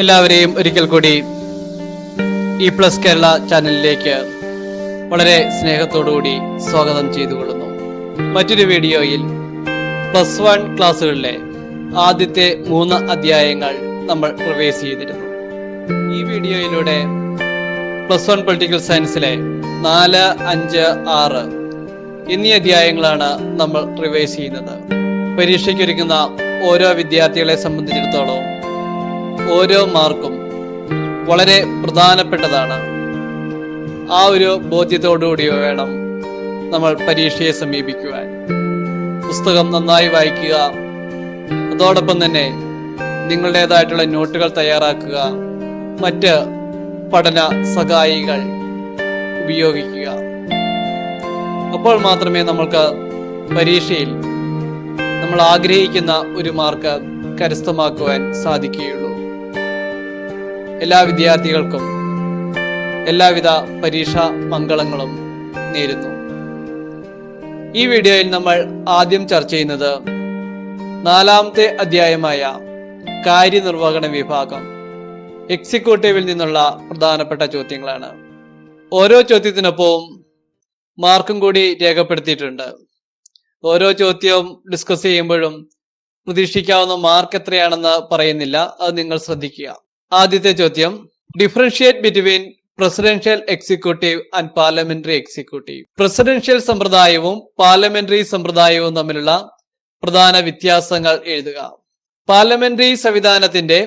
എല്ലാവരെയും ഒരിക്കൽ കൂടി ഇ പ്ലസ് കേരള ചാനലിലേക്ക് വളരെ സ്നേഹത്തോടുകൂടി സ്വാഗതം ചെയ്തുകൊള്ളുന്നു. മറ്റൊരു വീഡിയോയിൽ പ്ലസ് വൺ ക്ലാസ്സുകളിലെ ആദ്യത്തെ മൂന്ന് അധ്യായങ്ങൾ നമ്മൾ റിവേഴ്സ് ചെയ്തിരുന്നു. ഈ വീഡിയോയിലൂടെ പ്ലസ് വൺ പൊളിറ്റിക്കൽ സയൻസിലെ നാല് അഞ്ച് ആറ് എന്നീ അധ്യായങ്ങളാണ് നമ്മൾ റിവേഴ്സ് ചെയ്യുന്നത്. പരീക്ഷയ്ക്കൊരുക്കുന്ന ഓരോ വിദ്യാർത്ഥികളെ സംബന്ധിച്ചിടത്തോളം ഓരോ മാർക്കും വളരെ പ്രധാനപ്പെട്ടതാണ്. ആ ഒരു ബോധ്യത്തോടുകൂടി വേണം നമ്മൾ പരീക്ഷയെ സമീപിക്കുവാൻ. പുസ്തകം നന്നായി വായിക്കുക അതോടൊപ്പം തന്നെ നിങ്ങളുടേതായിട്ടുള്ള നോട്ടുകൾ തയ്യാറാക്കുക മറ്റ് പഠന സഹായികൾ ഉപയോഗിക്കുക. അപ്പോൾ മാത്രമേ നമ്മൾക്ക് പരീക്ഷയിൽ നമ്മൾ ആഗ്രഹിക്കുന്ന ഒരു മാർക്ക് കരസ്ഥമാക്കുവാൻ സാധിക്കുകയുള്ളൂ. എല്ലാ വിദ്യാർത്ഥികൾക്കും എല്ലാവിധ പരീക്ഷാ മംഗളങ്ങളും നേരുന്നു. ഈ വീഡിയോയിൽ നമ്മൾ ആദ്യം ചർച്ച ചെയ്യുന്നത് നാലാമത്തെ അധ്യായമായ കാര്യനിർവഹണ വിഭാഗം എക്സിക്യൂട്ടീവിൽ നിന്നുള്ള പ്രധാനപ്പെട്ട ചോദ്യങ്ങളാണ്. ഓരോ ചോദ്യത്തിനൊപ്പവും മാർക്കും കൂടി രേഖപ്പെടുത്തിയിട്ടുണ്ട്. ഓരോ ചോദ്യവും ഡിസ്കസ് ചെയ്യുമ്പോഴും പ്രതീക്ഷിക്കാവുന്ന മാർക്ക് എത്രയാണെന്ന് പറയുന്നില്ല. അത് നിങ്ങൾ ശ്രദ്ധിക്കുക. ആദ്യത്തെ ചോദ്യം. Differentiate between presidential executive and parliamentary executive presidential സമ്പ്രദായവും parliamentary സമ്പ്രദായവും തമ്മിലുള്ള പ്രധാന വ്യത്യാസങ്ങൾ എഴുതുക. പാർലമെന്ററി സംവിധാനത്തിന്റെ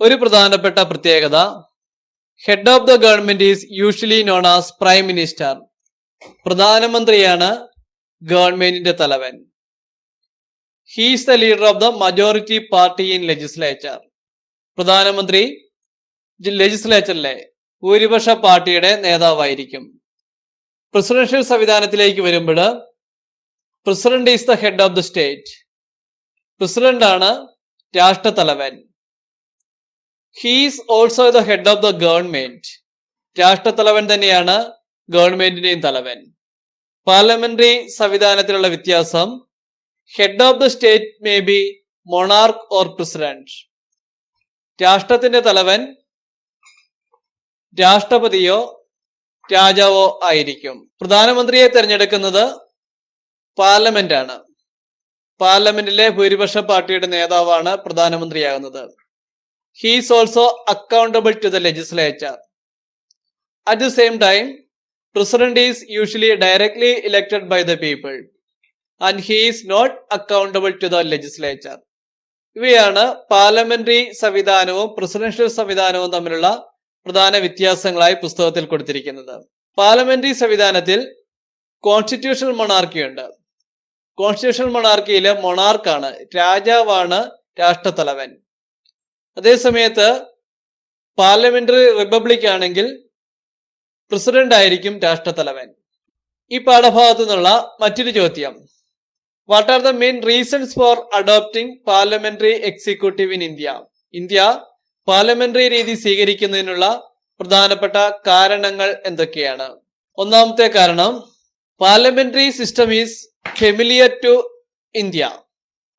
ഒരു പ്രധാനപ്പെട്ട പ്രത്യേകത head of the government is usually known as prime minister പ്രധാനമന്ത്രിയാണ് ഗവൺമെന്റിന്റെ തലവൻ. He's the leader of the majority party in legislature പ്രധാനമന്ത്രി ലെജിസ്ലേച്ചറിലെ ഭൂരിപക്ഷ പാർട്ടിയുടെ നേതാവായിരിക്കും. പ്രസിഡൻഷ്യൽ സംവിധാനത്തിലേക്ക് വരുമ്പോൾ president is the head of the state president ആണ് രാഷ്ട്രതലവൻ he's also the head of the government രാഷ്ട്രതലവൻ തന്നെയാണ് ഗവൺമെന്റിന്റെയും തലവൻ. പാർലമെന്ററി സംവിധാനത്തിലുള്ള വ്യത്യാസം head of the state may be monarch or president രാഷ്ട്രത്തിന്റെ തലവൻ രാഷ്ട്രപതിയോ രാജാവോ ആയിരിക്കും. പ്രധാനമന്ത്രിയെ തെരഞ്ഞെടുക്കുന്നത് പാർലമെന്റ് ആണ് പാർലമെന്റിലെ ഭൂരിപക്ഷ പാർട്ടിയുടെ നേതാവാണ് പ്രധാനമന്ത്രിയാകുന്നത്. He's also accountable to the legislature at the same time president is usually directly elected by the people and he is not accountable to the legislature ഇവയാണ് പാർലമെന്ററി സംവിധാനവും പ്രസിഡൻഷ്യൽ സംവിധാനവും തമ്മിലുള്ള പ്രധാന വ്യത്യാസങ്ങളായി പുസ്തകത്തിൽ കൊടുത്തിരിക്കുന്നത്. പാർലമെന്ററി സംവിധാനത്തിൽ കോൺസ്റ്റിറ്റ്യൂഷണൽ മൊണാർക്കി ഉണ്ട്. കോൺസ്റ്റിറ്റ്യൂഷണൽ മൊണാർക്കിയിലെ മൊണാർക്കാണ് രാജാവാണ് രാഷ്ട്രത്തലവൻ. അതേസമയത്ത് പാർലമെന്ററി റിപ്പബ്ലിക് ആണെങ്കിൽ പ്രസിഡന്റ് ആയിരിക്കും രാഷ്ട്രത്തലവൻ. ഈ പാഠഭാഗത്തു നിന്നുള്ള മറ്റൊരു ചോദ്യം. What are the main reasons for adopting parliamentary executive in India India parliamentary രീതി സ്വീകരിക്കുന്നതിനുള്ള പ്രധാനപ്പെട്ട കാരണങ്ങൾ എന്തൊക്കെയാണ്? ഒന്നാമത്തെ കാരണം parliamentary system is familiar to India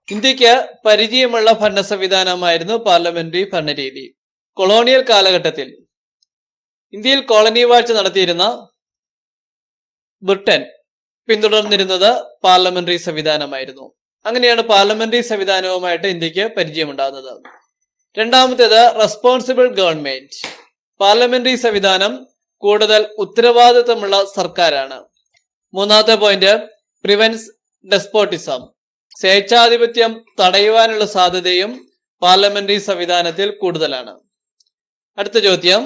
ഇന്ത്യയ്ക്ക് പരിചയമുള്ള ഭരണ സംവിധാനമായിരുന്നു പാർലമെന്ററി ഭരണരീതി. കൊളോണിയൽ കാലഘട്ടത്തിൽ ഇന്ത്യയിൽ കോളനി വാഴ്ച നടത്തിയിരുന്ന ബ്രിട്ടൻ പിന്തുടർന്നിരുന്നത് പാർലമെന്ററി സംവിധാനമായിരുന്നു. അങ്ങനെയാണ് പാർലമെന്ററി സംവിധാനവുമായിട്ട് ഇന്ത്യയ്ക്ക് പരിചയമുണ്ടാകുന്നത്. രണ്ടാമത്തേത് റെസ്പോൺസിബിൾ ഗവൺമെന്റ് പാർലമെന്ററി സംവിധാനം കൂടുതൽ ഉത്തരവാദിത്തമുള്ള സർക്കാരാണ്. മൂന്നാമത്തെ പോയിന്റ് പ്രിവെൻസ് ഡെസ്പോട്ടിസം സ്വേച്ഛാധിപത്യം തടയുവാനുള്ള സാധ്യതയും പാർലമെന്ററി സംവിധാനത്തിൽ കൂടുതലാണ്. അടുത്ത ചോദ്യം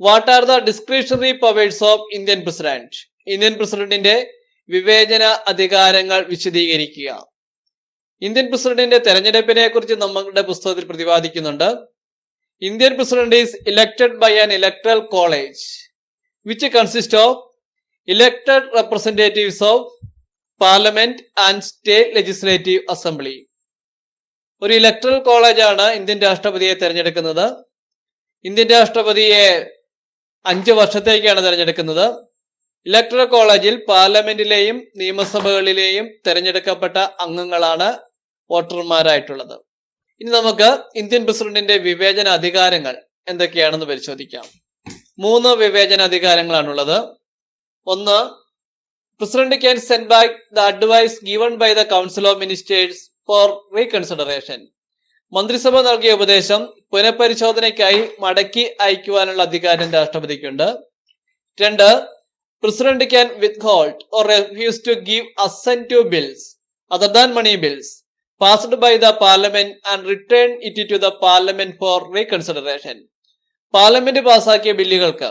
what are the discretionary powers of Indian president Indian പ്രസിഡന്റിന്റെ വിവേചന അധികാരങ്ങൾ വിശദീകരിക്കുക. ഇന്ത്യൻ പ്രസിഡന്റിന്റെ തെരഞ്ഞെടുപ്പിനെ കുറിച്ച് നമ്മളുടെ പുസ്തകത്തിൽ പ്രതിപാദിക്കുന്നുണ്ട്. Indian president is elected by an electoral college which consist of elected representatives of parliament and state legislative assembly. ഒരു ഇലക്ട്രൽ കോളേജാണ് ഇന്ത്യൻ രാഷ്ട്രപതിയെ തെരഞ്ഞെടുക്കുന്നത്. ഇന്ത്യൻ രാഷ്ട്രപതിയെ അഞ്ച് വർഷത്തേക്കാണ് തെരഞ്ഞെടുക്കുന്നത്. ഇലക്ട്രൽ കോളേജിൽ പാർലമെന്റിലെയും നിയമസഭകളിലെയും തെരഞ്ഞെടുക്കപ്പെട്ട അംഗങ്ങളാണ് വോട്ടർമാരായിട്ടുള്ളത്. ഇനി നമുക്ക് ഇന്ത്യൻ പ്രസിഡന്റിന്റെ വിവേചന അധികാരങ്ങൾ എന്തൊക്കെയാണെന്ന് പരിശോധിക്കാം. മൂന്ന് വിവേചന അധികാരങ്ങളാണുള്ളത്. ഒന്ന് president can send back the advice given by the council of ministers for reconsideration മന്ത്രിസഭ നൽകിയ ഉപദേശം പുനഃപരിശോധനയ്ക്കായി മടക്കി അയക്കുവാനുള്ള അധികാരം രാഷ്ട്രപതിക്കുണ്ട്. രണ്ട് president can withhold or refuse to give to bills other than money bills passed by the parliament and return it to the parliament for reconsideration parliament പാസാക്കിയ ബില്ലുകൾക്ക്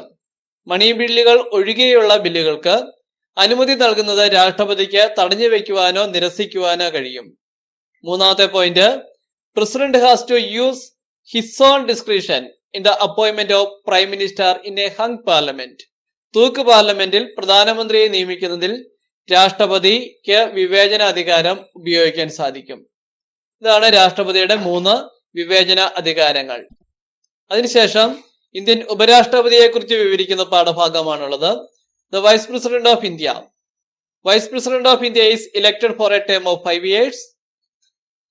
മണി ബില്ലുകൾ ഒഴികെയുള്ള ബില്ലുകൾക്ക് അനുമതി നൽകുന്നത് രാഷ്ട്രപതിക്ക് തടഞ്ഞു വയ്ക്കുവാനോ നിരസിക്കുവാനോ കഴിയും. മൂന്നാമത്തെ point president has to use his own description in the appointment of prime minister in a hung parliament തൂക്ക് പാർലമെന്റിൽ പ്രധാനമന്ത്രിയെ നിയമിക്കുന്നതിൽ രാഷ്ട്രപതിക്ക് വിവേചന അധികാരം ഉപയോഗിക്കാൻ സാധിക്കും. ഇതാണ് രാഷ്ട്രപതിയുടെ മൂന്ന് വിവേചന അധികാരങ്ങൾ. അതിനുശേഷം ഇന്ത്യൻ ഉപരാഷ്ട്രപതിയെ കുറിച്ച് വിവരിക്കുന്ന പാഠഭാഗമാണുള്ളത്. The vice president of India vice president of India is elected for a term of five years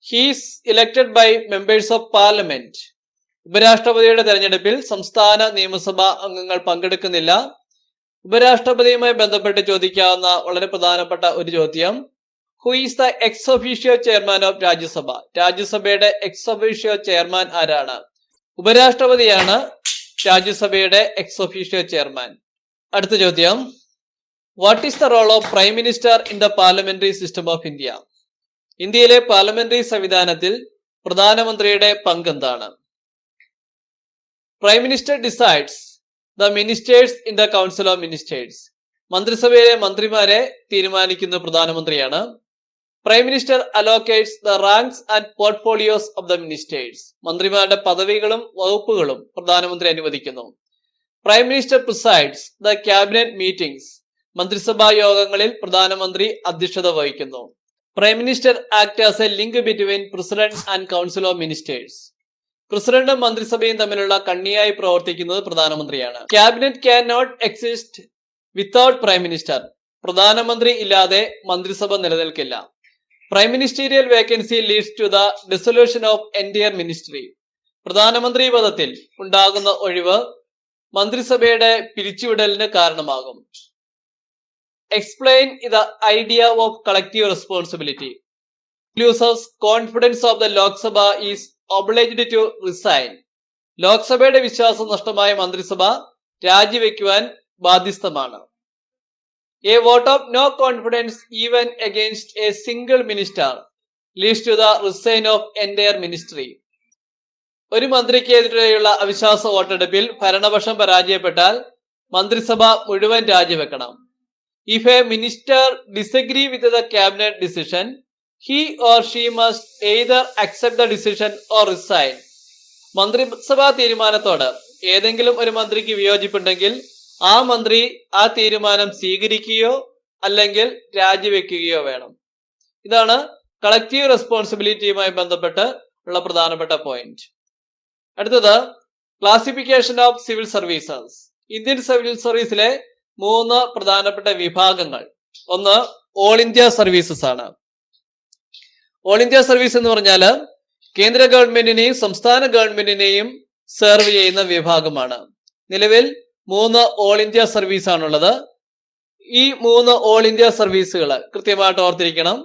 he's elected by members of parliament ഉപരാഷ്ട്രപതിയുടെ തെരഞ്ഞെടുപ്പിൽ സംസ്ഥാന നിയമസഭാ അംഗങ്ങൾ പങ്കെടുക്കുന്നില്ല. ഉപരാഷ്ട്രപതിയുമായി ബന്ധപ്പെട്ട് ചോദിക്കാവുന്ന വളരെ പ്രധാനപ്പെട്ട ഒരു ചോദ്യം. Who is the ex officio chairman of Rajya Sabha? രാജ്യസഭയുടെ ex officio chairman ആരാണ്? ഉപരാഷ്ട്രപതിയാണ് രാജ്യസഭയുടെ എക്സ് ഒഫീഷ്യോ ചെയർമാൻ അടുത്ത ചോദ്യം. What is the role of prime minister in the parliamentary system of India ഇന്ത്യയിലെ പാർലമെന്ററി സംവിധാനത്തിൽ പ്രധാനമന്ത്രിയുടെ പങ്ക് എന്താണ് prime minister decides the ministers in the council of ministers. മന്ത്രിസഭയിലെ മന്ത്രിമാരെ തീരുമാനിക്കുന്ന പ്രധാനമന്ത്രിയാണ്. Prime minister allocates the ranks and portfolios of the ministers. മന്ത്രിമാരുടെ പദവികളും വകുപ്പുകളും പ്രധാനമന്ത്രി അനുവദിക്കുന്നു. Prime minister presides the cabinet meetings. മന്ത്രിസഭാ യോഗങ്ങളിൽ പ്രധാനമന്ത്രി അധ്യക്ഷത വഹിക്കുന്നു. Prime minister act as a link between president and council of ministers. പ്രസിഡന്റും മന്ത്രിസഭയും തമ്മിലുള്ള കണ്ണിയായി പ്രവർത്തിക്കുന്നത് പ്രധാനമന്ത്രിയാണ്. Cabinet can not exist without prime minister പ്രധാനമന്ത്രി ഇല്ലാതെ മന്ത്രിസഭ നിലനിൽക്കില്ല. Prime ministerial vacancy leads to the dissolution of entire ministry പ്രധാനമന്ത്രി പദത്തിൽ ഉണ്ടാകുന്ന ഒഴിവ് മന്ത്രിസഭയുടെ പിരിച്ചുവിടലിന് കാരണമാകും. Explain the idea of collective responsibility loses confidence of the Lok Sabha is obliged to resign ലോക്സഭയുടെ വിശ്വാസം നഷ്ടമായ മന്ത്രിസഭ രാജിവെക്കുവാൻ ബാധ്യസ്ഥമാണ്. A vote of no confidence even against a single minister leads to the resign of entire ministry ഒരു മന്ത്രിക്കെതിരെയുള്ള അവിശ്വാസ വോട്ടെടുപ്പിൽ ഭരണപക്ഷം പരാജയപ്പെട്ടാൽ മന്ത്രിസഭ മുഴുവൻ രാജിവെക്കണം. If a minister disagree with the cabinet decision he or she must either accept the decision or resign മന്ത്രിസഭാ തീരുമാനത്തോട് ഏതെങ്കിലും ഒരു മന്ത്രിക്ക് വിയോജിപ്പുണ്ടെങ്കിൽ ആ മന്ത്രി ആ തീരുമാനം സ്വീകരിക്കുകയോ അല്ലെങ്കിൽ രാജിവെക്കുകയോ വേണം. ഇതാണ് കളക്റ്റീവ് റെസ്പോൺസിബിലിറ്റിയുമായി ബന്ധപ്പെട്ട് ഉള്ള പ്രധാനപ്പെട്ട പോയിന്റ് അടുത്തത് classification of civil services Indian civil സർവീസിലെ മൂന്ന് പ്രധാനപ്പെട്ട വിഭാഗങ്ങൾ. ഒന്ന് ഓൾ ഇന്ത്യ സർവീസസ് ആണ്. ഓൾ ഇന്ത്യ സർവീസ് എന്ന് പറഞ്ഞാൽ കേന്ദ്ര ഗവൺമെന്റിനെയും സംസ്ഥാന ഗവൺമെന്റിനെയും സെർവ് ചെയ്യുന്ന വിഭാഗമാണ്. നിലവിൽ മൂന്ന് ഓൾ ഇന്ത്യ സർവീസ് ആണുള്ളത്. ഈ മൂന്ന് ഓൾ ഇന്ത്യ സർവീസുകൾ കൃത്യമായിട്ട് ഓർത്തിരിക്കണം.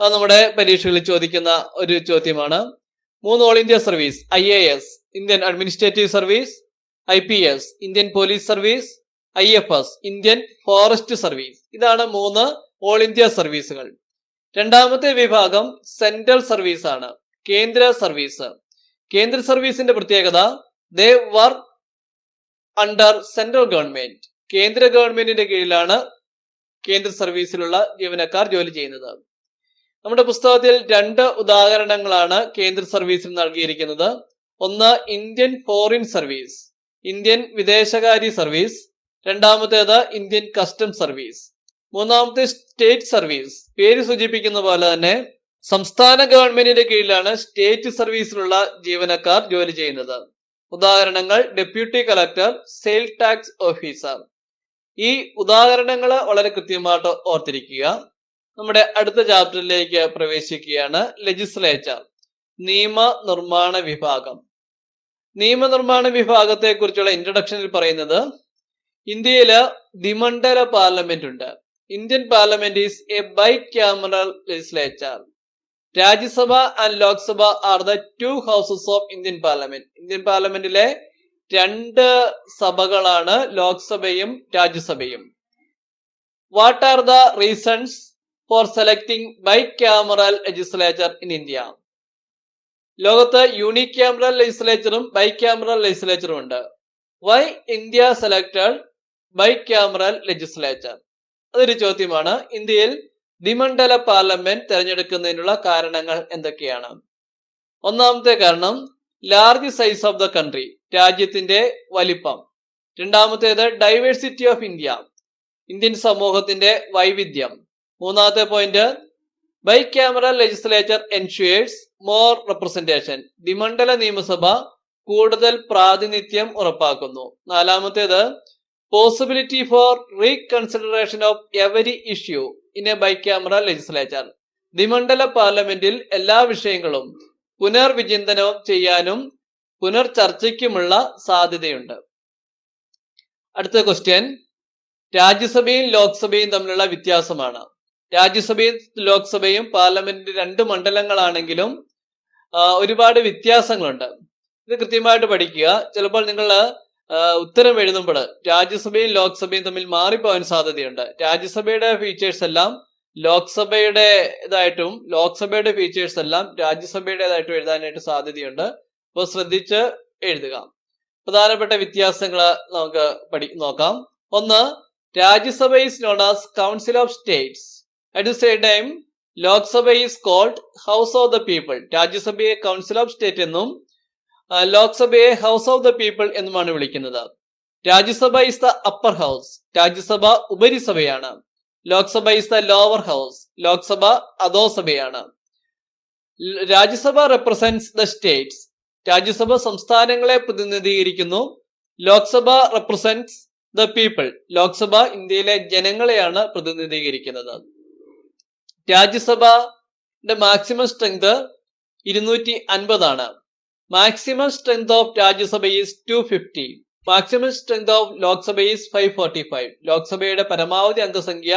അത് നമ്മുടെ പരീക്ഷകളിൽ ചോദിക്കുന്ന ഒരു ചോദ്യമാണ്. മൂന്ന് all India service I A S Indian administrative service I P S Indian police service I F S Indian forest service ഇതാണ് മൂന്ന് ഓൾ ഇന്ത്യ സർവീസുകൾ രണ്ടാമത്തെ വിഭാഗം സെൻട്രൽ സർവീസ് ആണ്. കേന്ദ്ര സർവീസ്. കേന്ദ്ര സർവീസിന്റെ പ്രത്യേകത they work under central government കേന്ദ്ര ഗവൺമെന്റിന്റെ കീഴിലാണ് കേന്ദ്ര സർവീസിലുള്ള ജീവനക്കാർ ജോലി ചെയ്യുന്നത്. നമ്മുടെ പുസ്തകത്തിൽ രണ്ട് ഉദാഹരണങ്ങളാണ് കേന്ദ്ര സർവീസിൽ നൽകിയിരിക്കുന്നത്. ഒന്ന് ഇന്ത്യൻ ഫോറിൻ സർവീസ് ഇന്ത്യൻ വിദേശകാര്യ സർവീസ്. രണ്ടാമത്തേത് ഇന്ത്യൻ കസ്റ്റംസ് സർവീസ് മൂന്നാമത്തെ സ്റ്റേറ്റ് സർവീസ്. പേര് സൂചിപ്പിക്കുന്ന പോലെ തന്നെ സംസ്ഥാന ഗവൺമെന്റിന്റെ കീഴിലാണ് സ്റ്റേറ്റ് സർവീസിലുള്ള ജീവനക്കാർ ജോലി ചെയ്യുന്നത്. ഉദാഹരണങ്ങൾ deputy collector sale tax officer. ഈ ഉദാഹരണങ്ങൾ വളരെ കൃത്യമായിട്ട് ഓർത്തിരിക്കുക. നമ്മുടെ അടുത്ത ചാപ്റ്ററിലേക്ക് പ്രവേശിക്കുകയാണ് ലെജിസ്ലേച്ചർ നിയമനിർമ്മാണ വിഭാഗം. നിയമനിർമ്മാണ വിഭാഗത്തെ കുറിച്ചുള്ള ഇൻട്രഡക്ഷനിൽ പറയുന്നത് ഇന്ത്യയിൽ ദ്വിമണ്ഡല പാർലമെന്റ് ഉണ്ട്. Indian parliament is a bicameral legislature Rajya Sabha and Lok Sabha are the two houses of Indian parliament Indian പാർലമെന്റിലെ രണ്ട് സഭകളാണ് ലോക്സഭയും രാജ്യസഭയും what are the reasons for selecting bicameral legislature in India ലോകത്ത് യൂണിക് ക്യാമറൽ ലെജിസ്ലേച്ചറും bicameral ലെജിസ്ലേച്ചറും ഉണ്ട്. Why India selected bicameral legislature അതൊരു ചോദ്യമാണ്. ഇന്ത്യയിൽ ദ്വിമണ്ഡല പാർലമെന്റ് തെരഞ്ഞെടുക്കുന്നതിനുള്ള കാരണങ്ങൾ എന്തൊക്കെയാണ്? ഒന്നാമത്തെ കാരണം large size of the country രാജ്യത്തിന്റെ വലിപ്പം. രണ്ടാമത്തേത് ഡൈവേഴ്സിറ്റി ഓഫ് ഇന്ത്യ ഇന്ത്യൻ സമൂഹത്തിന്റെ വൈവിധ്യം. മൂന്നാമത്തെ point bicameral legislature ensures more representation ദ്വിമണ്ഡല നിയമസഭ കൂടുതൽ പ്രാതിനിധ്യം ഉറപ്പാക്കുന്നു. നാലാമത്തേത് possibility for reconsideration of every issue in a bicameral legislature ദ്വിമണ്ഡല പാർലമെന്റിൽ എല്ലാ വിഷയങ്ങളും പുനർവിചിന്തനം ചെയ്യാനും പുനർചർച്ചയ്ക്കുമുള്ള സാധ്യതയുണ്ട്. അടുത്ത ക്വസ്റ്റ്യൻ രാജ്യസഭയും ലോക്സഭയും തമ്മിലുള്ള വ്യത്യാസമാണ്. രാജ്യസഭയും ലോക്സഭയും പാർലമെന്റ് രണ്ട് മണ്ഡലങ്ങളാണെങ്കിലും ഒരുപാട് വ്യത്യാസങ്ങളുണ്ട്. ഇത് കൃത്യമായിട്ട് പഠിക്കുക. ചിലപ്പോൾ നിങ്ങൾ ഉത്തരം എഴുതുമ്പോൾ രാജ്യസഭയും ലോക്സഭയും തമ്മിൽ മാറിപ്പോവാൻ സാധ്യതയുണ്ട്. രാജ്യസഭയുടെ ഫീച്ചേഴ്സ് എല്ലാം ലോക്സഭയുടെ ഇതായിട്ടും ലോക്സഭയുടെ ഫീച്ചേഴ്സ് എല്ലാം രാജ്യസഭയുടേതായിട്ടും എഴുതാനായിട്ട് സാധ്യതയുണ്ട്. അപ്പോൾ ശ്രദ്ധിച്ച് എഴുതുക. പ്രധാനപ്പെട്ട വ്യത്യാസങ്ങൾ നമുക്ക് പഠി നോക്കാം. ഒന്ന് Rajya Sabha is known as council of states at the same time Lok Sabha is called house of the people രാജ്യസഭയെ council of state എന്നും ലോക്സഭയെ ഹൗസ് ഓഫ് ദ പീപ്പിൾ എന്നുമാണ് വിളിക്കുന്നത്. Rajya Sabha is the upper house Rajya Sabha ഉപരിസഭയാണ്. Lok Sabha is the lower house Lok Sabha അധോസഭയാണ്. Rajya Sabha represents the states Rajya Sabha സംസ്ഥാനങ്ങളെ പ്രതിനിധീകരിക്കുന്നു. Lok Sabha represents the people Lok Sabha ഇന്ത്യയിലെ ജനങ്ങളെയാണ് പ്രതിനിധീകരിക്കുന്നത്. രാജ്യസഭയുടെ maximum strength ഇരുന്നൂറ്റി അൻപതാണ്. Maximum strength of Rajya Sabha is two fifty maximum strength of Lok Sabha is five forty five ലോക്സഭയുടെ പരമാവധി അംഗസംഖ്യ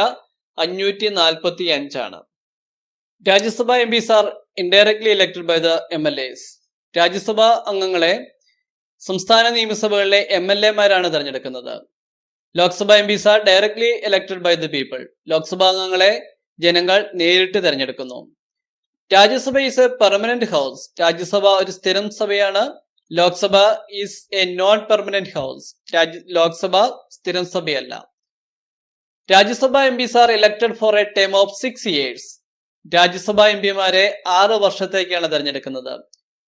അഞ്ഞൂറ്റി നാൽപ്പത്തി അഞ്ചാണ് Rajya Sabha M Ps are indirectly elected by the M L S Rajya Sabha അംഗങ്ങളെ സംസ്ഥാന നിയമസഭകളിലെ M L എമാരാണ് തെരഞ്ഞെടുക്കുന്നത്. Lok Sabha M Ps are directly elected by the people Lok Sabha അംഗങ്ങളെ ജനങ്ങൾ നേരിട്ട് തെരഞ്ഞെടുക്കുന്നു. Rajya Sabha is a permanent house Rajya Sabha ഒരു സ്ഥിരം സഭയാണ്. Lok Sabha is a non permanent house Rajya Lok Sabha സ്ഥിരം സഭയല്ല. Rajya Sabha M Ps are elected for a time of six years Rajya Sabha M പിമാരെ ആറ് വർഷത്തേക്കാണ് തെരഞ്ഞെടുക്കുന്നത്.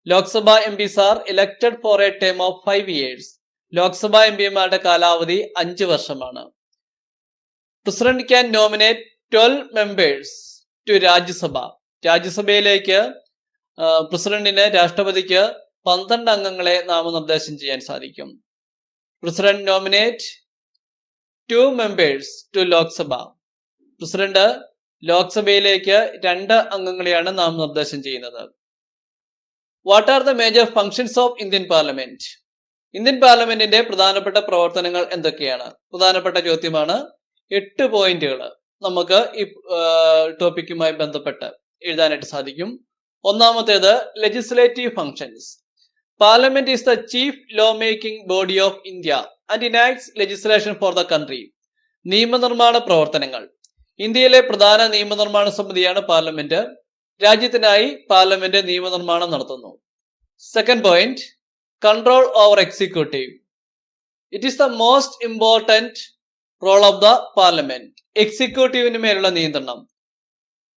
Lok Sabha M Ps are elected for a time of five years Lok Sabha M പിമാരുടെ കാലാവധി അഞ്ച് വർഷമാണ്. President can nominate twelve members to Rajya Sabha. രാജ്യസഭയിലേക്ക് പ്രസിഡന്റിന് രാഷ്ട്രപതിക്ക് പന്ത്രണ്ട് അംഗങ്ങളെ നാമനിർദ്ദേശം ചെയ്യാൻ സാധിക്കും. President nominate two members to Lok Sabha. President ലോക്സഭയിലേക്ക് രണ്ട് അംഗങ്ങളെയാണ് നാമനിർദ്ദേശം ചെയ്യുന്നത്. What are the major functions of Indian parliament Indian പാർലമെന്റിന്റെ പ്രധാനപ്പെട്ട പ്രവർത്തനങ്ങൾ എന്തൊക്കെയാണ്? പ്രധാനപ്പെട്ട ചോദ്യമാണ് എട്ട് പോയിന്റുകൾ നമുക്ക് ഈ ടോപ്പിക്കുമായി ബന്ധപ്പെട്ട്. എഴുതാനായിട്ട് സാധിക്കും. ഒന്നാമത്തേത് legislative functions parliament is the chief law making body of India and enacts legislation for the country നിയമനിർമ്മാണ പ്രവർത്തനങ്ങൾ. ഇന്ത്യയിലെ പ്രധാന നിയമനിർമ്മാണ സമിതിയാണ് പാർലമെന്റ് രാജ്യത്തിനായി പാർലമെന്റ് നിയമനിർമ്മാണം നടത്തുന്നു. Second point control over executive it is the most important role of the parliament എക്സിക്യൂട്ടീവിന് മേലുള്ള നിയന്ത്രണം.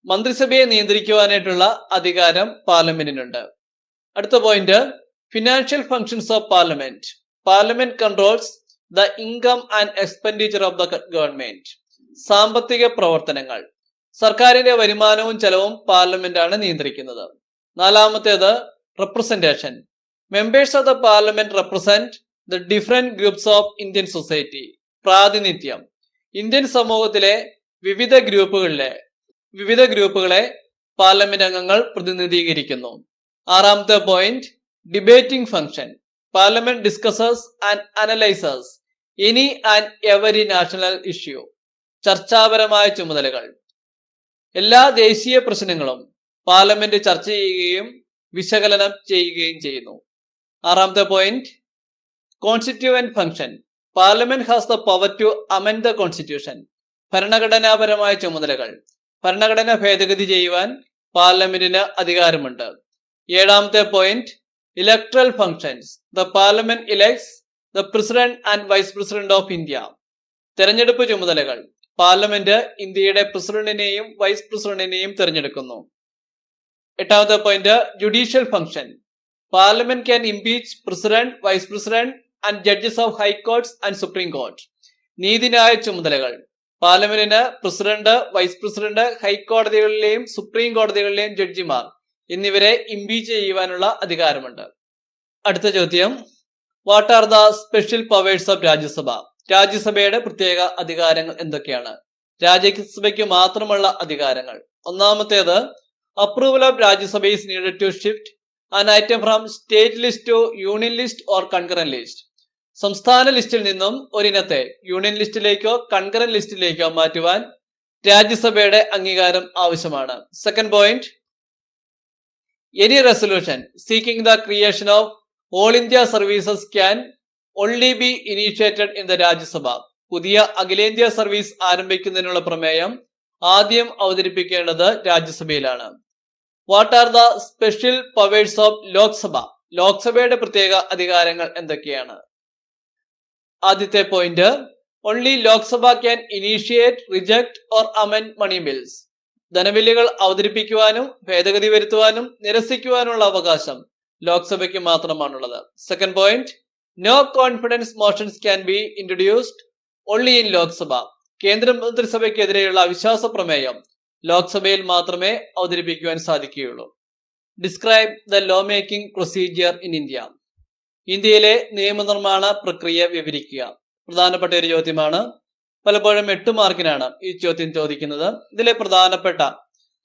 മന്ത്രിസഭയെ നിയന്ത്രിക്കുവാനായിട്ടുള്ള അധികാരം പാർലമെന്റിനുണ്ട്. അടുത്ത point financial functions of parliament parliament controls the income and expenditure of the government സാമ്പത്തിക പ്രവർത്തനങ്ങൾ. സർക്കാരിന്റെ വരുമാനവും ചെലവും പാർലമെന്റ് ആണ് നിയന്ത്രിക്കുന്നത്. നാലാമത്തേത് representation members of the parliament represent the different groups of Indian society പ്രാതിനിധ്യം. ഇന്ത്യൻ സമൂഹത്തിലെ വിവിധ ഗ്രൂപ്പുകളിലെ വിവിധ ഗ്രൂപ്പുകളെ പാർലമെന്റ് അംഗങ്ങൾ പ്രതിനിധീകരിക്കുന്നു. ആറാമത്തെ point debating function parliament discusses and analyses any and every national issue ചർച്ചാപരമായ ചുമതലകൾ. എല്ലാ ദേശീയ പ്രശ്നങ്ങളും പാർലമെന്റ് ചർച്ച ചെയ്യുകയും വിശകലനം ചെയ്യുകയും ചെയ്യുന്നു. ആറാമത്തെ point constituent function parliament has the power to amend the constitution ഭരണഘടനാപരമായ ചുമതലകൾ ഭരണഘടന ഭേദഗതി ചെയ്യുവാൻ പാർലമെന്റിന് അധികാരമുണ്ട്. ഏഴാമത്തെ point electoral functions the parliament elects the president and vice president of India തെരഞ്ഞെടുപ്പ് ചുമതലകൾ. പാർലമെന്റ് ഇന്ത്യയുടെ പ്രസിഡന്റിനെയും വൈസ് പ്രസിഡന്റിനെയും തെരഞ്ഞെടുക്കുന്നു. എട്ടാമത്തെ point judicial function parliament can impeach president vice president and judges of high courts and supreme court നീതിന്യായ ചുമതലകൾ. പാർലമെന്റിന് പ്രസിഡന്റ് വൈസ് പ്രസിഡന്റ് ഹൈക്കോടതികളിലെയും സുപ്രീം കോടതികളിലെയും ജഡ്ജിമാർ എന്നിവരെ ഇംപീച്ച് ചെയ്യുവാനുള്ള അധികാരമുണ്ട്. അടുത്ത ചോദ്യം. What are the special powers of Rajya Sabha? രാജ്യസഭയുടെ പ്രത്യേക അധികാരങ്ങൾ എന്തൊക്കെയാണ്? രാജ്യസഭയ്ക്ക് മാത്രമുള്ള അധികാരങ്ങൾ. ഒന്നാമത്തേത് approval of Rajya Sabha is to shift an item from state list to union list or concurrent list സംസ്ഥാന ലിസ്റ്റിൽ നിന്നും ഒരിനത്തെ യൂണിയൻ ലിസ്റ്റിലേക്കോ കൺകറൻ ലിസ്റ്റിലേക്കോ മാറ്റുവാൻ രാജ്യസഭയുടെ അംഗീകാരം ആവശ്യമാണ്. Second point any resolution seeking the creation of all India services can only be initiated in the Rajya Sabha പുതിയ അഖിലേന്ത്യാ service ആരംഭിക്കുന്നതിനുള്ള പ്രമേയം ആദ്യം അവതരിപ്പിക്കേണ്ടത് രാജ്യസഭയിലാണ്. What are the special powers of Lok Sabha ലോക്സഭയുടെ പ്രത്യേക അധികാരങ്ങൾ എന്തൊക്കെയാണ്? ആദ്യത്തെ point. Only Lok Sabha can initiate reject or amend money bills ധനബില്ലുകൾ അവതരിപ്പിക്കുവാനും ഭേദഗതി വരുത്തുവാനും നിരസിക്കുവാനുള്ള അവകാശം ലോക്സഭയ്ക്ക് മാത്രമാണുള്ളത്. Second point no confidence motions can be introduced only in Lok Sabha. കേന്ദ്ര മന്ത്രിസഭയ്ക്കെതിരെയുള്ള അവിശ്വാസ പ്രമേയം ലോക്സഭയിൽ മാത്രമേ അവതരിപ്പിക്കുവാൻ സാധിക്കുകയുള്ളൂ. Describe the law making procedure in India ഇന്ത്യയിലെ നിയമനിർമ്മാണ പ്രക്രിയ വിവരിക്കുക. പ്രധാനപ്പെട്ട ഒരു ചോദ്യമാണ്. പലപ്പോഴും എട്ട് മാർക്കിനാണ് ഈ ചോദ്യം ചോദിക്കുന്നത്. ഇതിലെ പ്രധാനപ്പെട്ട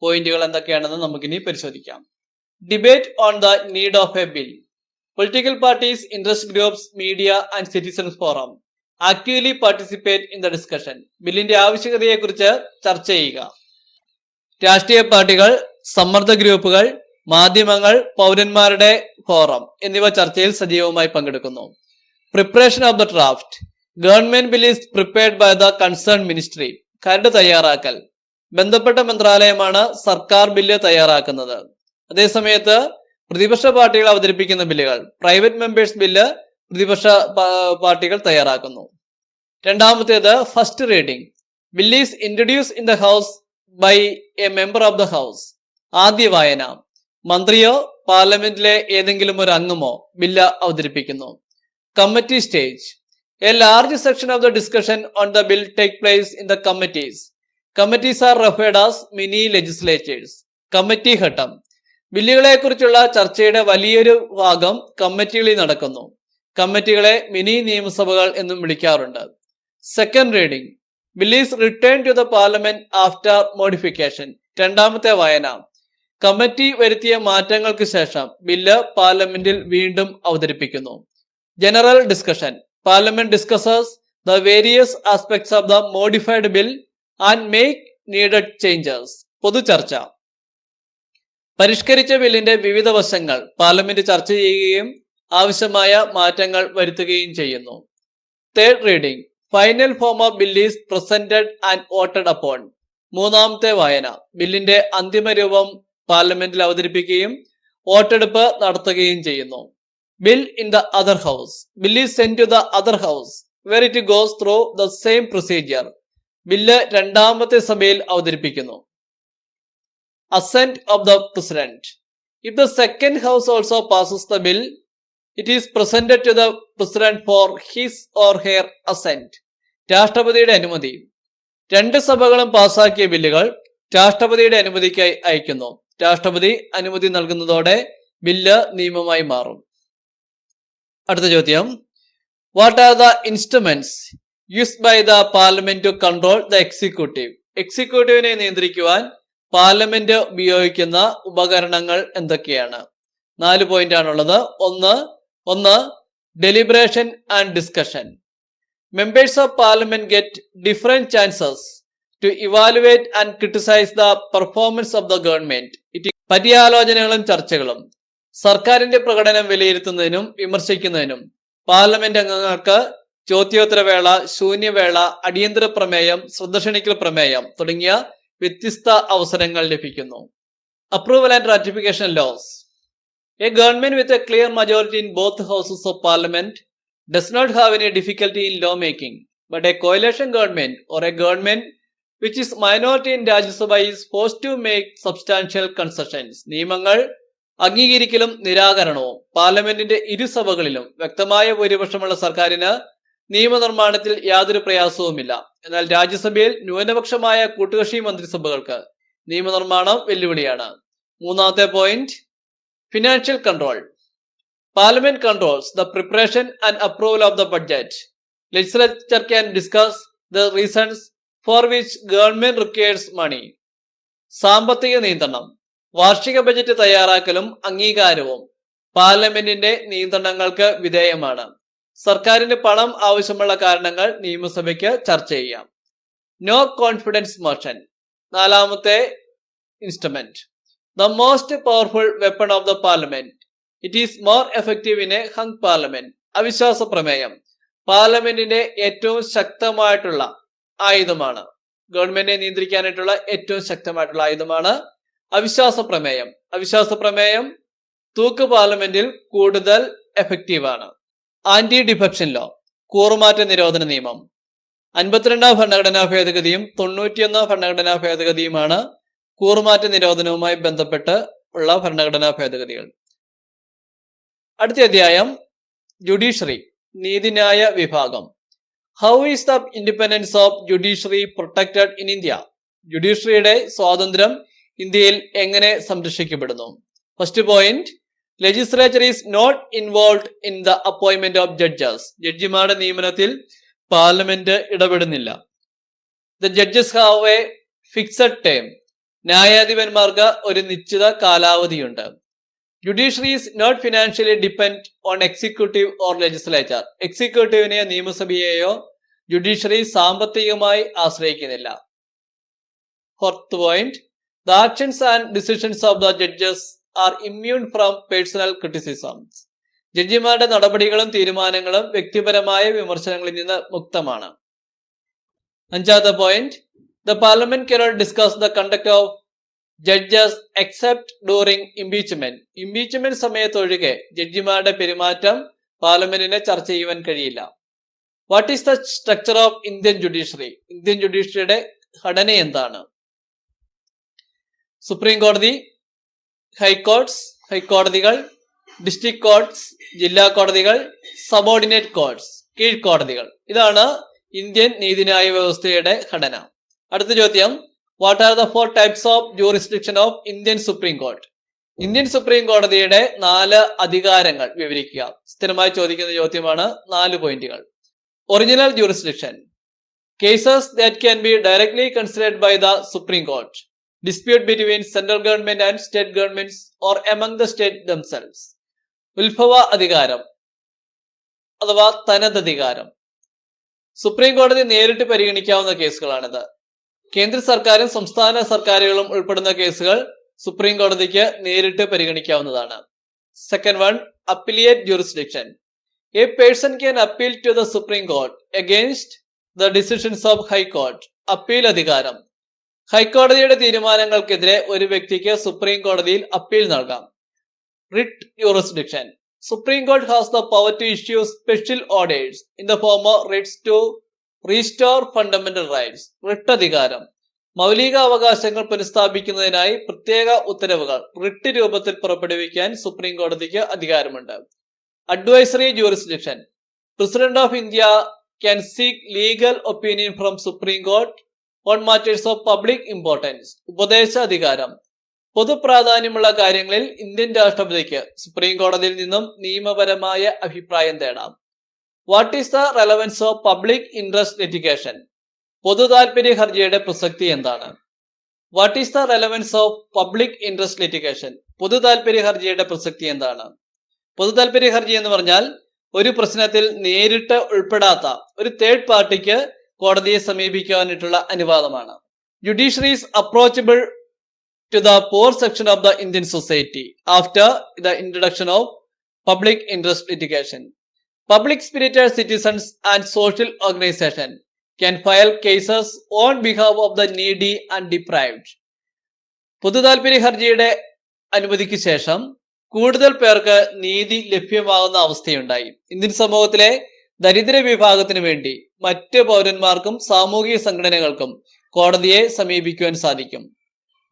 പോയിന്റുകൾ എന്തൊക്കെയാണെന്ന് നമുക്കിനി പരിശോധിക്കാം. Debate on the need of a bill political parties interest groups media and citizens forum actively participate in the discussion ബില്ലിന്റെ ആവശ്യകതയെക്കുറിച്ച് ചർച്ച ചെയ്യുക. രാഷ്ട്രീയ പാർട്ടികൾ സമ്മർദ്ദ ഗ്രൂപ്പുകൾ മാധ്യമങ്ങൾ പൗരന്മാരുടെ ഫോറം എന്നിവ ചർച്ചയിൽ സജീവമായി പങ്കെടുക്കുന്നു. Preparation of the draft government bill prepared by the concern ministry കരട് തയ്യാറാക്കൽ. ബന്ധപ്പെട്ട മന്ത്രാലയമാണ് സർക്കാർ ബില്ല് തയ്യാറാക്കുന്നത്. അതേസമയത്ത് പ്രതിപക്ഷ പാർട്ടികൾ അവതരിപ്പിക്കുന്ന ബില്ലുകൾ പ്രൈവറ്റ് മെമ്പേഴ്സ് ബില്ല് പ്രതിപക്ഷ പാർട്ടികൾ തയ്യാറാക്കുന്നു. രണ്ടാമത്തേത് first reading bill is introduce in the house by a member of the house ആദ്യ വായന. മന്ത്രിയോ പാർലമെന്റിലെ ഏതെങ്കിലും ഒരു അംഗമോ ബില്ല് അവതരിപ്പിക്കുന്നു. Committee stage a large section of the discussion on the bill take place in the committees committees are referred as mini legislatures committee ഘട്ടം. ബില്ലുകളെ കുറിച്ചുള്ള ചർച്ചയുടെ വലിയൊരു ഭാഗം കമ്മിറ്റികളിൽ നടക്കുന്നു. കമ്മിറ്റികളെ മിനി നിയമസഭകൾ എന്നും വിളിക്കാറുണ്ട്. Second reading bill is return to the parliament after modification രണ്ടാമത്തെ വായന. കമ്മിറ്റി വരുത്തിയ മാറ്റങ്ങൾക്ക് ശേഷം ബില്ല് പാർലമെന്റിൽ വീണ്ടും അവതരിപ്പിക്കുന്നു. General discussion. Parliament discusses the various aspects of the modified bill and make needed changes. പൊതുചർച്ച പരിഷ്കരിച്ച ബില്ലിന്റെ വിവിധ വശങ്ങൾ പാർലമെന്റ് ചർച്ച ചെയ്യുകയും ആവശ്യമായ മാറ്റങ്ങൾ വരുത്തുകയും ചെയ്യുന്നു. Third reading final form of bill is presented and voted upon മൂന്നാമത്തെ വായന. ബില്ലിന്റെ അന്തിമ രൂപം പാർലമെന്റിൽ അവതരിപ്പിക്കുകയും വോട്ടെടുപ്പ് നടത്തുകയും ചെയ്യുന്നു. Bill in the other house bill is send to the other house where it goes through the same procedure bill രണ്ടാമത്തെ സഭയിൽ അവതരിപ്പിക്കുന്നു. Assent of the president if the second house also passes the bill it is presented to the president for his or her assent രാഷ്ട്രപതിയുടെ അനുമതി. രണ്ട് സഭകളും പാസാക്കിയ ബില്ലുകൾ രാഷ്ട്രപതിയുടെ അനുമതിക്കായി അയക്കുന്നു. രാഷ്ട്രപതി അനുമതി നൽകുന്നതോടെ ബില്ല് നിയമമായി മാറും. അടുത്ത ചോദ്യം. What are the instruments use by the parliament to control the executive എക്സിക്യൂട്ടീവിനെ നിയന്ത്രിക്കുവാൻ പാർലമെന്റ് ഉപയോഗിക്കുന്ന ഉപകരണങ്ങൾ എന്തൊക്കെയാണ്? നാല് പോയിന്റ് ആണുള്ളത്. ഒന്ന് ഒന്ന് deliberation and discussion members of parliament get different chances to evaluate and criticise the performance of the government it പര്യാലോചനകളും ചർച്ചകളും സർക്കാരിന്റെ പ്രകടനം വിലയിരുത്തുന്നതിനും വിമർശിക്കുന്നതിനും പാർലമെന്റ് അംഗങ്ങൾക്ക് ചോദ്യോത്തരവേള ശൂന്യവേള അടിയന്തര പ്രമേയം ശ്രദ്ധക്ഷണിക്കൽ പ്രമേയം തുടങ്ങിയ വ്യത്യസ്ത അവസരങ്ങൾ ലഭിക്കുന്നു. Approval and ratification laws a government with a clear majority in both houses of parliament does not have any difficulty in law making but a coalition government or a government is minority in Rajya Sabha is forced to make substantial concessions. നിയമങ്ങൾ അംഗീകരിക്കലും നിരാകരണവും പാർലമെന്റിന്റെ ഇരുസഭകളിലും വ്യക്തമായ ഭൂരിപക്ഷമുള്ള സർക്കാരിന് നിയമനിർമ്മാണത്തിൽ യാതൊരു പ്രയാസവുമില്ല എന്നാൽ രാജ്യസഭയിൽ ന്യൂനപക്ഷമായ കൂട്ടുകക്ഷി മന്ത്രിസഭകൾക്ക് നിയമനിർമ്മാണം വെല്ലുവിളിയാണ് മൂന്നാമത്തെ point financial control Parliament controls the preparation and approval of the budget. Legislature can discuss the reasons for which government requires money സാമ്പത്തിക നിയന്ത്രണം വാർഷിക ബജറ്റ് തയ്യാറാക്കലും അംഗീകാരവും. പാർലമെന്റിന്റെ നിയന്ത്രണങ്ങൾക്ക് വിധേയമാണ്. സർക്കാരിന് പണം ആവശ്യമുള്ള കാരണങ്ങൾ നിയമസഭയ്ക്ക് ചർച്ച ചെയ്യാം. നോ കോൺഫിഡൻസ് മോഷൻ നാലാമത്തെ instrument the most powerful weapon of the parliament it is more effective in a hung parliament അവിശ്വാസ പ്രമേയം. പാർലമെന്റിന്റെ ഏറ്റവും ശക്തമായിട്ടുള്ള ആയുധമാണ്. ഗവൺമെന്റിനെ നിയന്ത്രിക്കാനായിട്ടുള്ള ഏറ്റവും ശക്തമായിട്ടുള്ള ആയുധമാണ് അവിശ്വാസ പ്രമേയം. അവിശ്വാസ പ്രമേയം തൂക്ക് പാർലമെന്റിൽ കൂടുതൽ എഫക്റ്റീവ് ആണ് ആന്റി ഡിഫക്ഷൻ ലോ കൂറുമാറ്റ നിരോധന നിയമം. അൻപത്തിരണ്ടാം ഭരണഘടനാ ഭേദഗതിയും തൊണ്ണൂറ്റിയൊന്നാം ഭരണഘടനാ ഭേദഗതിയുമാണ് കൂറുമാറ്റ നിരോധനവുമായി ബന്ധപ്പെട്ട് ഉള്ള ഭരണഘടനാ ഭേദഗതികൾ. അടുത്ത അധ്യായം ജുഡീഷ്യറി നീതിന്യായ വിഭാഗം. How is the independence of judiciary protected in India ജുഡീഷ്യറിയുടെ സ്വാതന്ത്ര്യം ഇന്ത്യയിൽ എങ്ങനെ സംരക്ഷിക്കപ്പെടുന്നു? First point legislature is not involve in the appointment of judges ജഡ്ജിമാരുടെ നിയമനത്തിൽ parliament ഇടപെടുന്നില്ല. The judges have a fixed time ന്യായാധിപന്മാർക്ക് ഒരു നിശ്ചിത കാലാവധിയുണ്ട്. Judiciary is not financially depend on executive or legislature എക്സിക്യൂട്ടീവിനെയോ നിയമസഭയെയോ judiciary സാമ്പത്തികമായി ആശ്രയിക്കുന്നില്ല. Fourth point the actions and decisions of the judges are immune from personal criticisms ജഡ്ജിമാരുടെ നടപടികളും തീരുമാനങ്ങളും വ്യക്തിപരമായ വിമർശനങ്ങളിൽ നിന്ന് മുക്തമാണ്. അഞ്ചാമത്തെ point the parliament cannot discuss the conduct of judges except during impeachment impeachment സമയത്തൊഴികെ ജഡ്ജിമാരുടെ പെരുമാറ്റം പാർലമെന്റിനെ ചർച്ച ചെയ്യുവാൻ കഴിയില്ല. What is the structure of Indian judiciary Indian ജുഡീഷ്യറിയുടെ ഘടന എന്താണ്? സുപ്രീം കോടതി ഹൈക്കോർട്സ് ഹൈക്കോടതികൾ ഡിസ്ട്രിക്ട് കോർട്സ് ജില്ലാ കോടതികൾ സബോർഡിനേറ്റ് കോർട്സ് കീഴ്ക്കോടതികൾ ഇതാണ് ഇന്ത്യൻ നീതിന്യായ വ്യവസ്ഥയുടെ ഘടന. അടുത്ത ചോദ്യം what are the four types of jurisdiction of Indian supreme court Indian supreme കോടതിയുടെ നാല് അധികാരങ്ങൾ വിവരിക്കുക. സ്ഥിരമായി ചോദിക്കുന്ന ചോദ്യമാണ് നാല് പോയിന്റുകൾ. Original jurisdiction cases that can be directly considered by the supreme court dispute between central government and state governments or among the state themselves ഉത്ഭവ അധികാരം. അഥവാ തനതധികാരം. സുപ്രീം കോടതി നേരിട്ട് പരിഗണിക്കാവുന്ന കേസുകളാണിത്. കേന്ദ്ര സർക്കാരും സംസ്ഥാന സർക്കാരുകളും ഉൾപ്പെടുന്ന കേസുകൾ സുപ്രീം കോടതിക്ക് നേരിട്ട് പരിഗണിക്കാവുന്നതാണ്. Second one appellate jurisdiction a person can appeal to the supreme court against the decisions of high court appeal അധികാരം. ഹൈക്കോടതിയുടെ തീരുമാനങ്ങൾക്കെതിരെ ഒരു വ്യക്തിക്ക് സുപ്രീം കോടതിയിൽ അപ്പീൽ നൽകാം. Writ jurisdiction supreme court has the power to issue special orders in the form of writs to restore fundamental rights writ അധികാരം മൗലിക അവകാശങ്ങൾ പുനഃസ്ഥാപിക്കുന്നതിനായി പ്രത്യേക ഉത്തരവുകൾ റിട്ട് രൂപത്തിൽ പുറപ്പെടുവിക്കാൻ സുപ്രീം കോടതിക്ക് അധികാരമുണ്ട്. Advisory jurisdiction president of India can seek legal opinion from supreme court on matters of public importance ഉപദേശ അധികാരം. പൊതുപ്രാധാന്യമുള്ള കാര്യങ്ങളിൽ ഇന്ത്യൻ രാഷ്ട്രപതിക്ക് സുപ്രീം കോടതിയിൽ നിന്നും നിയമപരമായ അഭിപ്രായം തേടാം. What is the relevance of public interest litigation പൊതു താൽപര്യ ഹർജിയുടെ പ്രസക്തി എന്താണ്? What is the relevance of public interest litigation പൊതു താല്പര്യ ഹർജിയുടെ പ്രസക്തി എന്താണ്? പൊതു താല്പര്യ ഹർജി എന്ന് പറഞ്ഞാൽ ഒരു പ്രശ്നത്തിൽ നേരിട്ട് ഉൾപ്പെടാത്ത ഒരു തേർഡ് പാർട്ടിക്ക് കോടതിയെ സമീപിക്കാനായിട്ടുള്ള അനുവാദമാണ്. Judiciary's approachable to the poor section of the Indian society after the introduction of public interest litigation spirited citizens and social organisation can file cases on behalf of the needy and deprived പൊതു താല്പര്യ ഹർജിയുടെ അനുമതിക്ക് ശേഷം കൂടുതൽ പേർക്ക് നീതി ലഭ്യമാകുന്ന അവസ്ഥയുണ്ടായി. Indian സമൂഹത്തിലെ ദരിദ്ര വിഭാഗത്തിനു വേണ്ടി മറ്റ് പൗരന്മാർക്കും സാമൂഹിക സംഘടനകൾക്കും കോടതിയെ സമീപിക്കുവാൻ സാധിക്കും.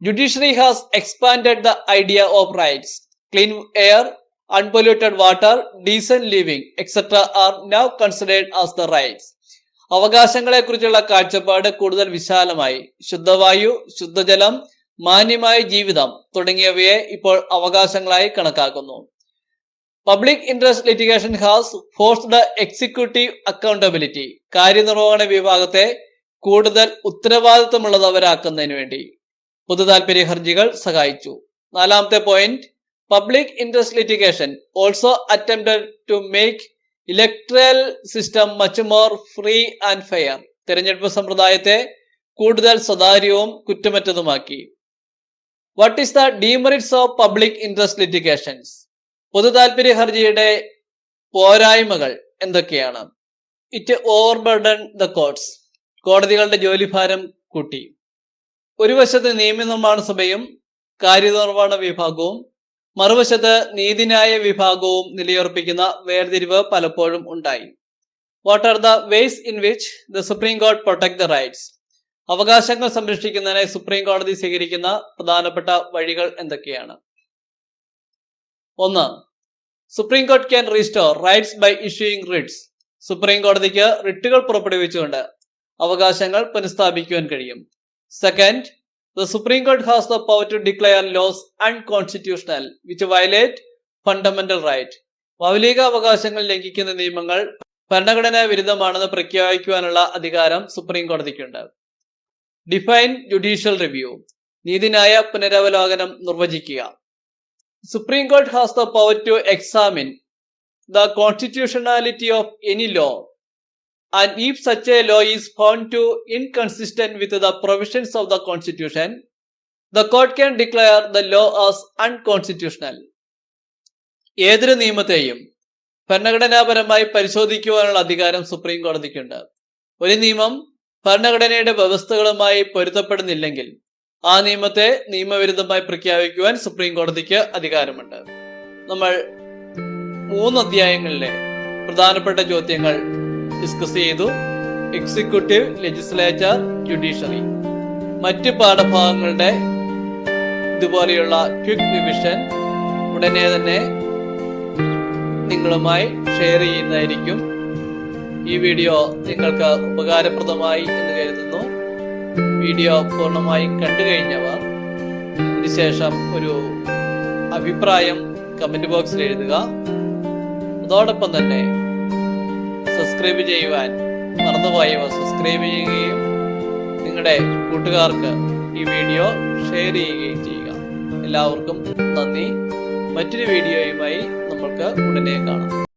Judiciary has expand the idea of rights clean air unpolluted water decent living etcetera are now considered as the rights അവകാശങ്ങളെ കുറിച്ചുള്ള കാഴ്ചപ്പാട് കൂടുതൽ വിശാലമായി. ശുദ്ധവായു ശുദ്ധജലം മാന്യമായ ജീവിതം തുടങ്ങിയവയെ ഇപ്പോൾ അവകാശങ്ങളായി കണക്കാക്കുന്നു. Public interest litigation has forced executive accountability കാര്യനിർവഹണ വിഭാഗത്തെ കൂടുതൽ ഉത്തരവാദിത്തമുള്ളതവരാക്കുന്നതിന് വേണ്ടി. പൊതു താല്പര്യ ഹർജികൾ സഹായിച്ചു. നാലാമത്തെ point public interest litigation also attempted to make electoral system much more free and fair തിരഞ്ഞെടുപ്പ് സമ്പ്രദായത്തെ കൂടുതൽ സ്വതാര്യവും കുറ്റമറ്റതുമാക്കി. What is the demerits of public interest litigations പൊതു താല്പര്യ ഹർജിയുടെ പോരായ്മകൾ എന്തൊക്കെയാണ്? It over burden the courts കോടതികളുടെ ജോലിഭാരം കൂട്ടി. ഒരു വശത്ത് നിയമനിർമ്മാണ സഭയും കാര്യനിർവഹണ വിഭാഗവും മറുവശത്ത് നീതിന്യായ വിഭാഗവും നിലയുറപ്പിക്കുന്ന വേർതിരിവ് പലപ്പോഴും ഉണ്ടായി. What are the ways in which the supreme court protect the rights അവകാശങ്ങൾ സംരക്ഷിക്കുന്നതിനായി സുപ്രീം കോടതി സ്വീകരിക്കുന്ന പ്രധാനപ്പെട്ട വഴികൾ എന്തൊക്കെയാണ്? ഒന്ന് supreme court can restore rights by issuing writs supreme കോടതിക്ക് റിട്ടുകൾ പുറപ്പെടുവിച്ചുകൊണ്ട് അവകാശങ്ങൾ പുനഃസ്ഥാപിക്കുവാൻ കഴിയും. Second the Supreme Court has the power to declare laws unconstitutional, which violate fundamental right. മൗലിക അവകാശങ്ങൾ ലംഘിക്കുന്ന നിയമങ്ങൾ ഭരണഘടനാ വിരുദ്ധമാണെന്ന് പ്രഖ്യാപിക്കുവാനുള്ള അധികാരം സുപ്രീം കോടതിക്കുണ്ട് ഡിഫൈൻ ജുഡീഷ്യൽ റിവ്യൂ നീതിന്യായ പുനരവലോകനം നിർവചിക്കുക. Supreme court has the power to examine the constitutionality of any law and if such a law is found to inconsistent with the provisions of the constitution, the court can declare the law as unconstitutional. ഏതൊരു നിയമത്തെയും ഭരണഘടനാപരമായി പരിശോധിക്കുവാനുള്ള അധികാരം supreme കോടതിക്കുണ്ട് ഒരു നിയമം ഭരണഘടനയുടെ വ്യവസ്ഥകളുമായി പൊരുത്തപ്പെടുന്നില്ലെങ്കിൽ ആ നിയമത്തെ നിയമവിരുദ്ധമായി പ്രഖ്യാപിക്കുവാൻ supreme കോടതിക്ക് അധികാരമുണ്ട് നമ്മൾ മൂന്ന് അധ്യായങ്ങളിലെ പ്രധാനപ്പെട്ട ചോദ്യങ്ങൾ ഡിസ്കസ് ചെയ്തു എക്സിക്യൂട്ടീവ് ലെജിസ്ലേച്ചർ ജുഡീഷ്യറി മറ്റ് പാഠഭാഗങ്ങളുടെ ഇതുപോലെയുള്ള ക്വിക്ക് റിവിഷൻ ഉടനെ തന്നെ നിങ്ങളുമായി ഷെയർ ചെയ്യുന്നതായിരിക്കും. ഈ വീഡിയോ നിങ്ങൾക്ക് ഉപകാരപ്രദമായി എന്ന് കരുതുന്നു. വീഡിയോ പൂർണമായും കണ്ടു കഴിഞ്ഞവർ ഇതിനുശേഷം ഒരു അഭിപ്രായം കമന്റ് ബോക്സിൽ എഴുതുക. അതോടൊപ്പം തന്നെ സബ്സ്ക്രൈബ് ചെയ്യുവാൻ മറന്നുപോയവ സബ്സ്ക്രൈബ് ചെയ്യുകയും നിങ്ങളുടെ കൂട്ടുകാർക്ക് ഈ വീഡിയോ ഷെയർ ചെയ്യുകയും ചെയ്യുക. എല്ലാവർക്കും നന്ദി. മറ്റൊരു വീഡിയോയുമായി നമ്മൾക്ക് ഉടനെ കാണാം.